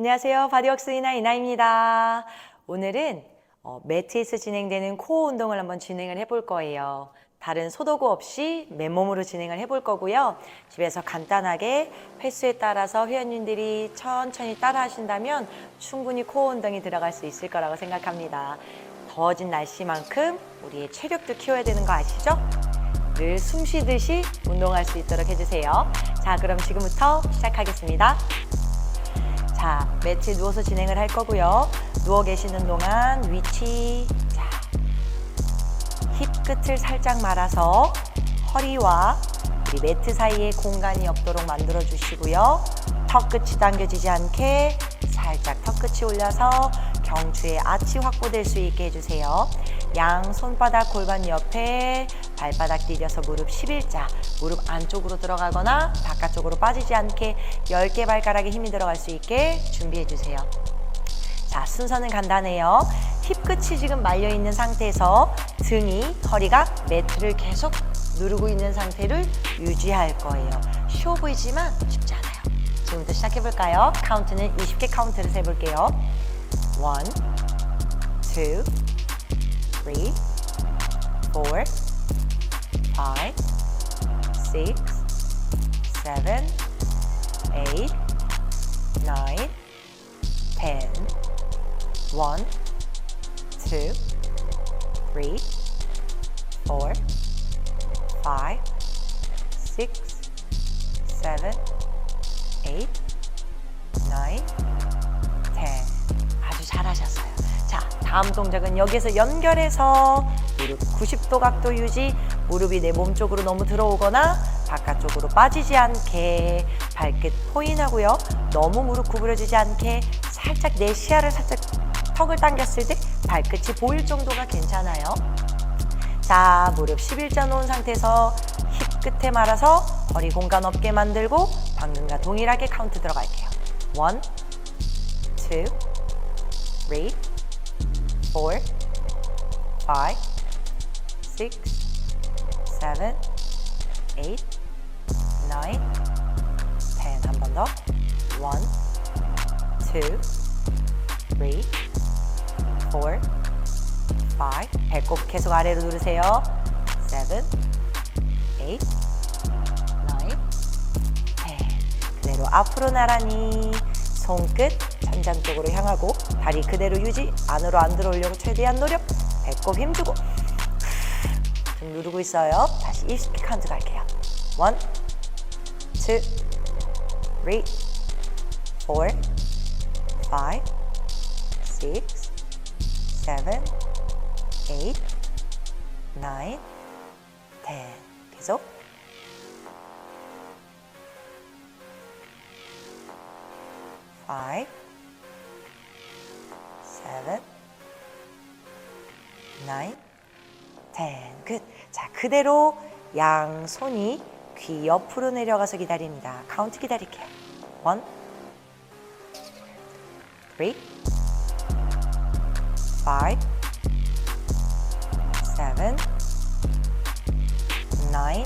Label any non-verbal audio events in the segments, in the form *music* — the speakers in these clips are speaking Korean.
안녕하세요. 바디웍스 이나 이나입니다. 오늘은 어, 매트에서 진행되는 코어 운동을 한번 진행을 해볼 거예요. 다른 소도구 없이 맨몸으로 진행을 해볼 거고요. 집에서 간단하게 횟수에 따라서 회원님들이 천천히 따라 하신다면 충분히 코어 운동이 들어갈 수 있을 거라고 생각합니다. 더워진 날씨만큼 우리의 체력도 키워야 되는 거 아시죠? 늘 숨 쉬듯이 운동할 수 있도록 해주세요. 자, 그럼 지금부터 시작하겠습니다. 자, 매트에 누워서 진행을 할 거고요. 누워 계시는 동안 위치, 자, 힙 끝을 살짝 말아서 허리와 우리 매트 사이에 공간이 없도록 만들어 주시고요. 턱 끝이 당겨지지 않게 살짝 턱 끝이 올려서 경추의 아치 확보될 수 있게 해주세요. 양 손바닥 골반 옆에 발바닥 디뎌서 무릎 11자, 무릎 안쪽으로 들어가거나 바깥쪽으로 빠지지 않게 10개 발가락에 힘이 들어갈 수 있게 준비해 주세요. 자, 순서는 간단해요. 힙 끝이 지금 말려 있는 상태에서 등이, 허리가 매트를 계속 누르고 있는 상태를 유지할 거예요. 쉬워 보이지만 쉽지 않아요. 지금부터 시작해 볼까요? 카운트는 20개 카운트를 세 볼게요. 1, 2, 3, 4, 5, 6, 7, 8, 9, 10. One, two, three, four, five, six, seven, eight, nine, ten. 아주 잘하셨어요. 자, 다음 동작은 여기에서 연결해서 무릎 90도 각도 유지, 무릎이 내 몸 쪽으로 너무 들어오거나 바깥쪽으로 빠지지 않게 발끝 포인하고요. 너무 무릎 구부려지지 않게 살짝 내 시야를 살짝 턱을 당겼을 때 발끝이 보일 정도가 괜찮아요. 자, 무릎 11자 놓은 상태에서 힙 끝에 말아서 허리 공간 없게 만들고 방금과 동일하게 카운트 들어갈게요. 1, 2, 3, 4, 5, 6, 7, 8, 9, 10. 한번 더. 1, 2, 3, 4, 5. 배꼽 계속 아래로 누르세요. 7, 8, 9, 10. 그대로 앞으로 나란히 손끝 천장 쪽으로 향하고 다리 그대로 유지 안으로 안 들어오려고 최대한 노력 배꼽 힘주고 등 누르고 있어요. 다시 20개 카운트 갈게요. 1, 2, 3, 4, 5, 6, 7, 8, 9, 10. 계속. Five, ten. 끝. 자, 그대로 양 손이 귀 옆으로 내려가서 기다립니다. 카운트 기다릴게요. One, three, five, seven, nine,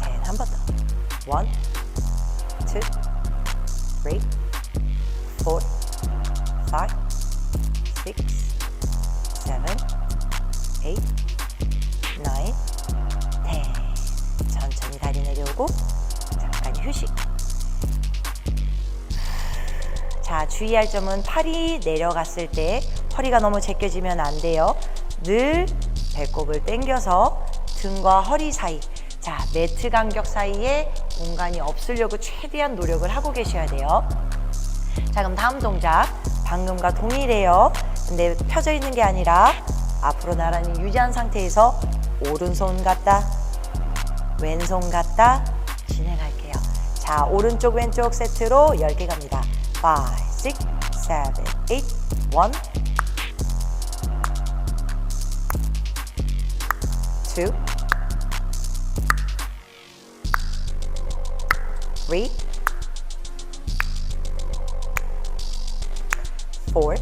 ten. 한 번 더. One, 주의할 점은 팔이 내려갔을 때 허리가 너무 제껴지면 안 돼요. 늘 배꼽을 당겨서 등과 허리 사이, 자, 매트 간격 사이에 공간이 없으려고 최대한 노력을 하고 계셔야 돼요. 자, 그럼 다음 동작. 방금과 동일해요. 근데 펴져 있는 게 아니라 앞으로 나란히 유지한 상태에서 오른손 갔다, 왼손 갔다 진행할게요. 자, 오른쪽 왼쪽 세트로 10개 갑니다. 5, six, seven, eight, one, two, three, four.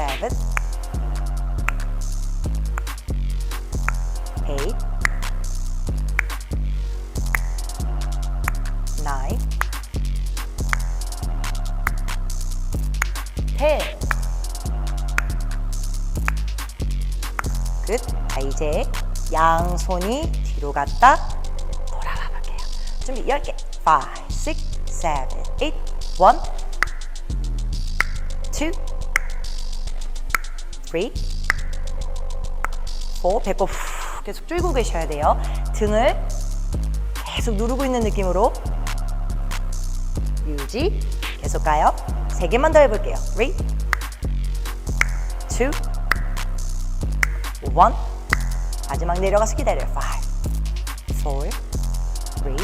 Seven, eight, nine, ten. 끝. 자, 이제 양손이 뒤로 갔다 돌아가 볼게요. 준비 10개. 5, 6, 7, 8, 1, 2, 3, 4. 배꼽 후 계속 줄고 계셔야 돼요. 등을 계속 누르고 있는 느낌으로 유지. 계속 가요. 세 개만 더 해볼게요. 3, 2, 1. 마지막 내려가서 기다려요. 5, 4, 3, 2,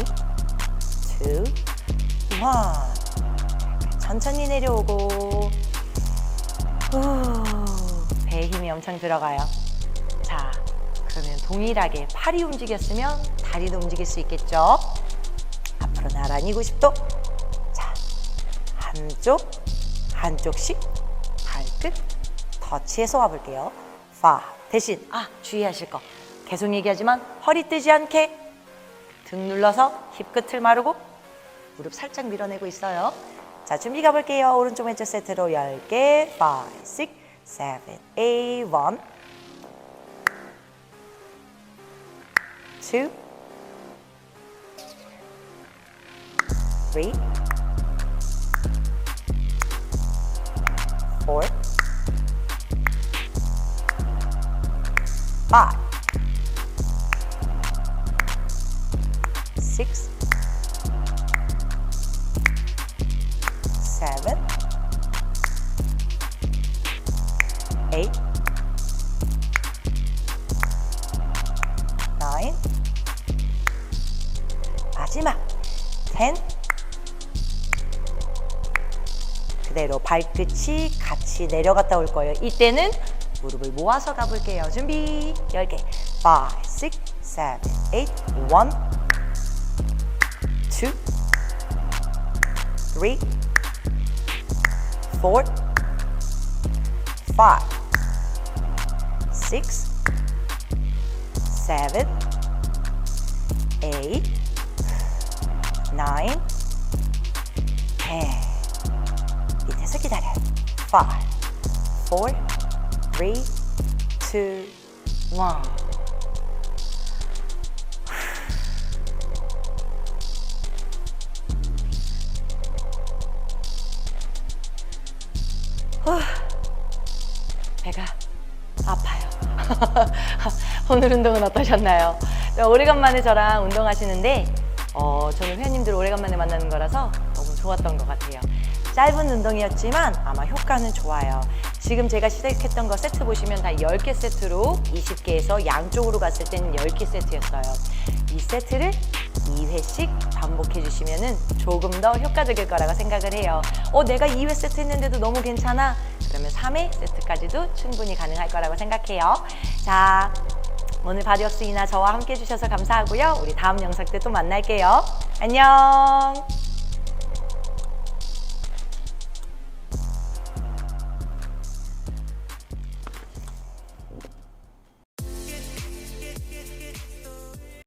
1. 천천히 내려오고 후, 배에 힘이 엄청 들어가요. 자, 그러면 동일하게 팔이 움직였으면 다리도 움직일 수 있겠죠? 앞으로 나란히 90도. 자, 한쪽, 한쪽씩 발끝 터치해서 와볼게요. 5. 대신, 아, 주의하실 거. 계속 얘기하지만 허리 뜨지 않게 등 눌러서 힙 끝을 마르고 무릎 살짝 밀어내고 있어요. 자, 준비 가볼게요. 오른쪽 왼쪽 세트로 10개. 5, 6, seven. A one, two, three, four, five, six, seven. 그대로 발끝이 같이 내려갔다 올 거예요. 이때는 무릎을 모아서 가볼게요. 준비. 10개. 5, 6, 7, 8, 1, 2, 3, 4, 5, 6, 7, 8, 9, 10. 계속 기다려요. 5, 4, 3, 2, 1. 배가 아파요. *laughs* 오늘 운동은 어떠셨나요? 네, 오래간만에 저랑 운동하시는데 어, 저는 회원님들 오래간만에 만나는 거라서 너무 좋았던 것 같아요. 짧은 운동이었지만 아마 효과는 좋아요. 지금 제가 시작했던 거 세트 보시면 다 10개 세트로 20개에서 양쪽으로 갔을 때는 10개 세트였어요. 이 세트를 2회씩 반복해 주시면 조금 더 효과적일 거라고 생각을 해요. 어, 내가 2회 세트 했는데도 너무 괜찮아? 그러면 3회 세트까지도 충분히 가능할 거라고 생각해요. 자, 오늘 바디업스 이나 저와 함께 해주셔서 감사하고요. 우리 다음 영상 때 또 만날게요. 안녕!